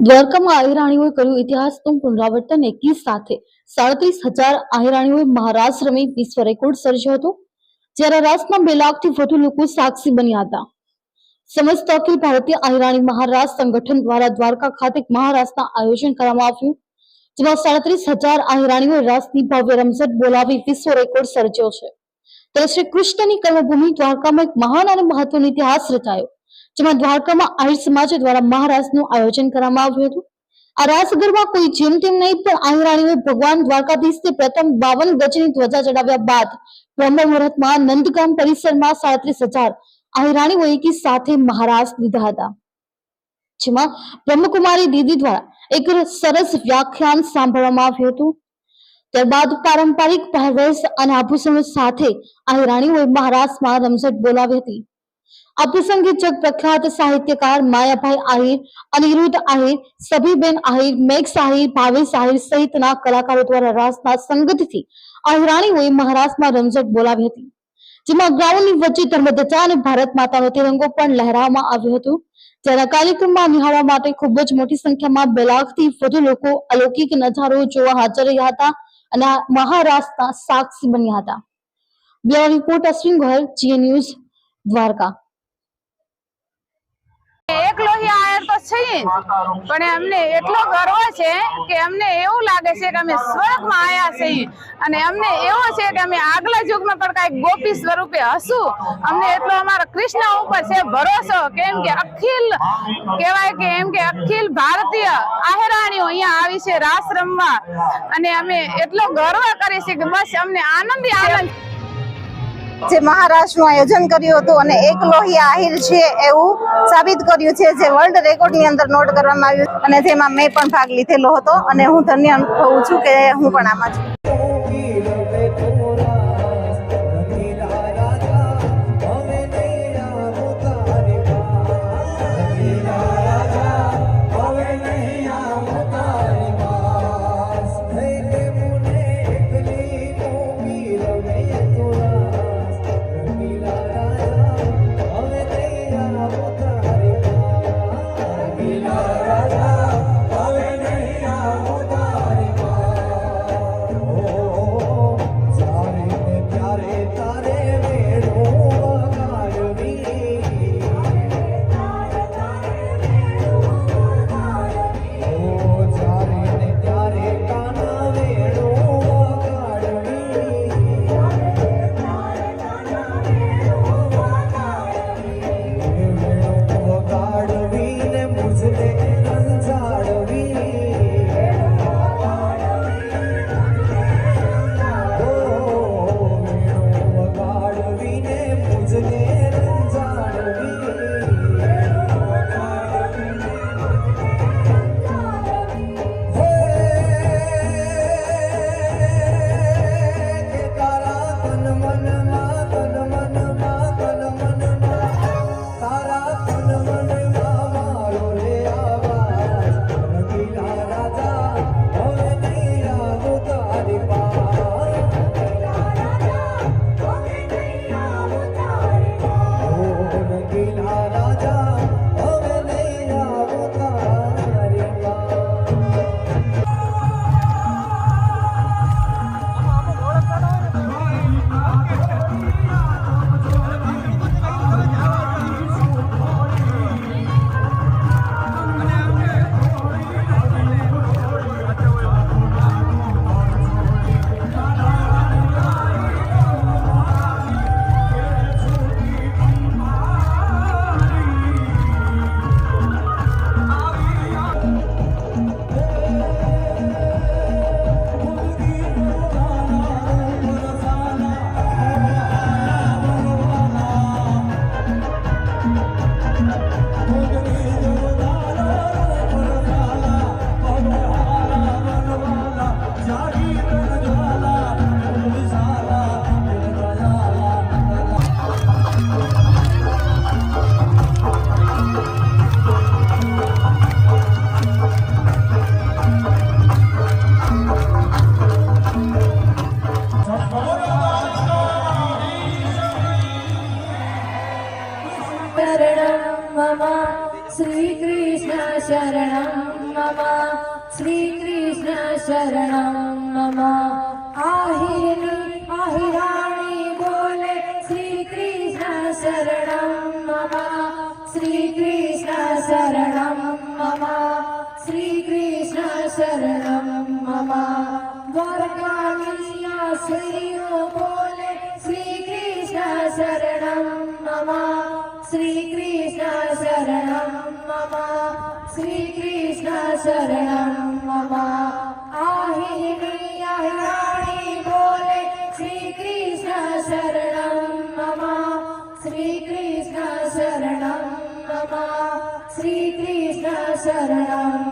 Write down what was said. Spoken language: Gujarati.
દ્વારકામાં આહિરાણીઓએ કર્યું ઇતિહાસનું પુનરાવર્તન એકી સાથે. સાડત્રીસ હજાર આહિરાણીઓએ મહારાષ્ટ્ર રમી વિશ્વ રેકોર્ડ સર્જ્યો હતો, જ્યારે રાસમાં બે લાખથી વધુ લોકો સાક્ષી બન્યા હતા. સમસ્ત અખિલ ભારતીય આહિરાણી મહારાષ્ટ્ર સંગઠન દ્વારા દ્વારકા ખાતે મહારાષ્ટ્રના આયોજન કરવામાં આવ્યું, જેમાં સાડત્રીસ હજાર આહિરાણીઓએ રાસની ભવ્ય રમઝટ બોલાવી વિશ્વ રેકોર્ડ સર્જ્યો છે. ત્યારે શ્રી કૃષ્ણની કર્મભૂમિ દ્વારકામાં એક મહાન અને મહત્વનો ઇતિહાસ રચાયો. જેમાં દ્વારકામાં આહિર સમાજ દ્વારા મહારાસનું આયોજન કરવામાં આવ્યું હતું. આ રાસ ગરબા કોઈ જેમ તેમ નહીં, પણ આહિરાણીઓએ ભગવાન દ્વારકાધીશને પ્રથમ બાવન ગજની ધ્વજા ચડાવ્યા બાદ બ્રહ્મ મુહૂર્તમાં નંદગામ પરિસરમાં સાડત્રીસ હજાર આહિરાણીઓએ એકી સાથે મહારાસ લીધા હતા. જેમાં બ્રહ્મકુમારી દીદી દ્વારા એક સરસ વ્યાખ્યાન સાંભળવામાં આવ્યું હતું. ત્યારબાદ પારંપરિક પહેરવેશ અને આભૂષણો સાથે આહિરાણીઓએ મહારાષ્ટ્રમાં રમઝટ બોલાવી હતી. આ પ્રસંગે જગ પ્રખ્યાત સાહિત્યકાર માયાભાઈ આહિર, અનિરુદ્ધ આહિર, સભીબેન આહિર, મેઘ આહિર ભાવેશ આહિર સહિતના કલાકારો દ્વારા રાસના સંગતથી આહિરાણીઓએ મહારાષ્ટ્રમાં રમઝટ બોલાવી હતી. જેમાં ગ્રાઉન્ડની વચ્ચે ધર્મધજા અને ભારત માતાનો તિરંગો પણ લહેરાવવામાં આવ્યો હતો. જેના કાર્યક્રમમાં નિહાળવા માટે ખૂબ જ મોટી સંખ્યામાં બે લાખથી વધુ લોકો અલૌકિક નજારો જોવા હાજર રહ્યા હતા અને મહારાષ્ટ્રના સાક્ષી બન્યા હતા. બ્યુરો રિપોર્ટ અશ્વિન ગોયલ જીએ ન્યૂઝ દ્વારકા. એક આયર તો છે પણ અમને એટલો ગર્વ છે કે અમને એવું લાગે છે કે અમે સ્વર્ગમાં આયા છીએ. અને અમને એવો છે કે અમે આગલા યુગમાં પણ કંઈક ગોપી સ્વરૂપે હશું. અમને એટલો અમારા કૃષ્ણ ઉપર છે ભરોસો, કેમ કે અખિલ કહેવાય કે એમ કે અખિલ ભારતીય આહેરાણીઓ અહીંયા આવી છે રાસ રમવા. અને અમે એટલો ગર્વ કરીએ કે બસ અમને આનંદી આનંદ જે મહારાષ્ટ્રનું આયોજન કર્યું હતું અને એક લોહી આહિર છે એવું સાબિત કર્યું છે, જે વર્લ્ડ રેકોર્ડની અંદર નોટ કરવામાં આવ્યું અને જેમાં મેં પણ ભાગ લીધેલો હતો અને હું ધન્ય અનુભવું છું કે હું પણ આમાં છું. मम श्रीकृष्ण शरणं मम आहिनी आहिराणी बोले श्रीकृष्ण शरणं मम श्रीकृष्ण शरणं मम श्रीकृष्ण शरणं मम द्वारकाधीशा श्रीयो बोले श्रीकृष्ण शरणं मम श्रीकृष्ण मम શ્રીકૃષ્ણ શરણમ મમ આહિની અહિરાણી બોલે શ્રીકૃષ્ણ શરણમ મમ શ્રીકૃષ્ણ શરણમ મમ શ્રીકૃષ્ણ શરણમ